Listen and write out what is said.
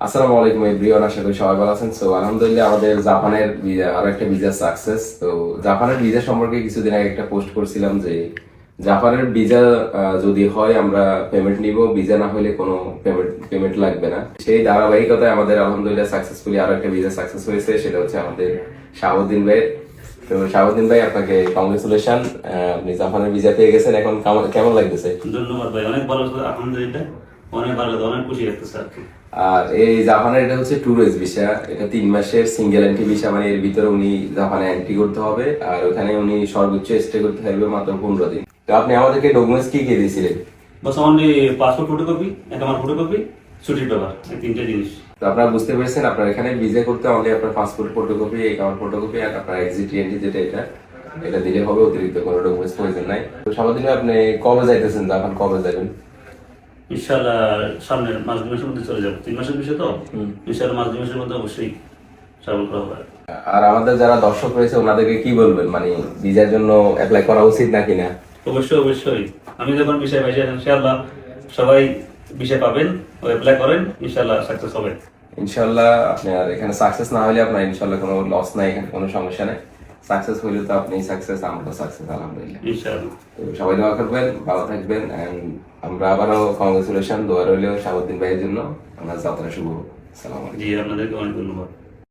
আসসালামু আলাইকুম এভরিওয়ান, আশা করি সবাই ভালো আছেন। সো আলহামদুলিল্লাহ আমাদের জাপানের আরও একটা ভিসা সাকসেস তো জাপানের সম্পর্কে কিছুদিন আগে একটা পোস্ট করছিলাম যে জাপানের যদি হয় আমরা পেমেন্ট নিব ভিসা না হলে কোনো পেমেন্ট লাগবে না। সেই ধারাবাহিকতায় আমাদের আলহামদুলিল্লাহ সাকসেসফুলি আরও একটা ভিসা সাকসেস হয়েছে, সেটা হচ্ছে আমাদের শাহাবুদ্দিন ভাই। তো শাহাবুদ্দিন ভাই, আপনাকে কংগ্রেচুলেশন আপনি জাপানের ভিসা পেয়ে গেছেন। এখন কেমন লাগতেছে? ধন্যবাদ ভাই, অনেক ভালো আলহামদুলিল্লাহ। অনেক ভালো অনেক খুশি লাগতেছে আর কি। আর এই জাপানের এটা হচ্ছে ট্যুরিস্ট ভিসা এটা তিন মাসের সিঙ্গেল এন্ট্রি ভিসা মানে এর ভিতরে উনি জাপানে এন্ট্রি করতে হবে আর ওখানে উনি সর্বোচ্চ স্টে করতে থাকবে মাত্র পনেরো দিন। তো আপনি আমাদেরকে ডকুমেন্টস কি কি দিয়েছিলেন? বাস অনলি পাসপোর্ট ফটোকপি একটা আমার ফটোকপি ছুটির পেপার এই তিনটে জিনিস। তো আপনারা বুঝতে পেরেছেন আপনার এখানে ভিসা করতে অনলি আপনার পাসপোর্ট ফটোকপি অ্যাকাউন্ট ফটোকপি আর আপনার এক্সিট এন্ট্রি যেটা এটা এটা দিলে হবে অতিরিক্ত কোনো ডকুমেন্টস প্রয়োজন নাই। তো সারাদিন আপনি কবে যাইতেছেন? জাপান কবে যাবেন? ইনশাল্লাহ সামনের মাস দুই মাসের মধ্যে চলে যাব। তিন মাসের বিষয় তো? ইনশাল্লাহ মাস দুই মাসের মধ্যে অবশ্যই ট্রাভেল করা হবে। আর আমাদের যারা দর্শক রয়েছে ওনাদেরকে কি বলবেন? মানে ভিসার জন্য অ্যাপ্লাই করা উচিত নাকি না? অবশ্যই অবশ্যই। আমি যখন বিষয় পাইছি ইনশাল্লাহ সবাই বিষয় পাবেন ও অ্যাপ্লাই করেন ইনশাল্লাহ সাকসেস হবে। ইনশাল্লাহ আপনার এখানে সাকসেস না হলে আপনার ইনশাল্লাহ কোনো লস নাই এখানে কোনো সমস্যা নেই। সাকসেস হইলে তো আপনি সাকসেস আমরা সাকসেস আলহামদুলিল্লাহ। সবাই দোয়া করবেন ভালো থাকবেন এন্ড আমরা আবারও কংগ্রেচুলেশন দোয়া রইলেও শাহাবুদ্দিন ভাইয়ের জন্য। আমরা যাত্রা শুভ জি আপনাদেরকে অনেক ধন্যবাদ।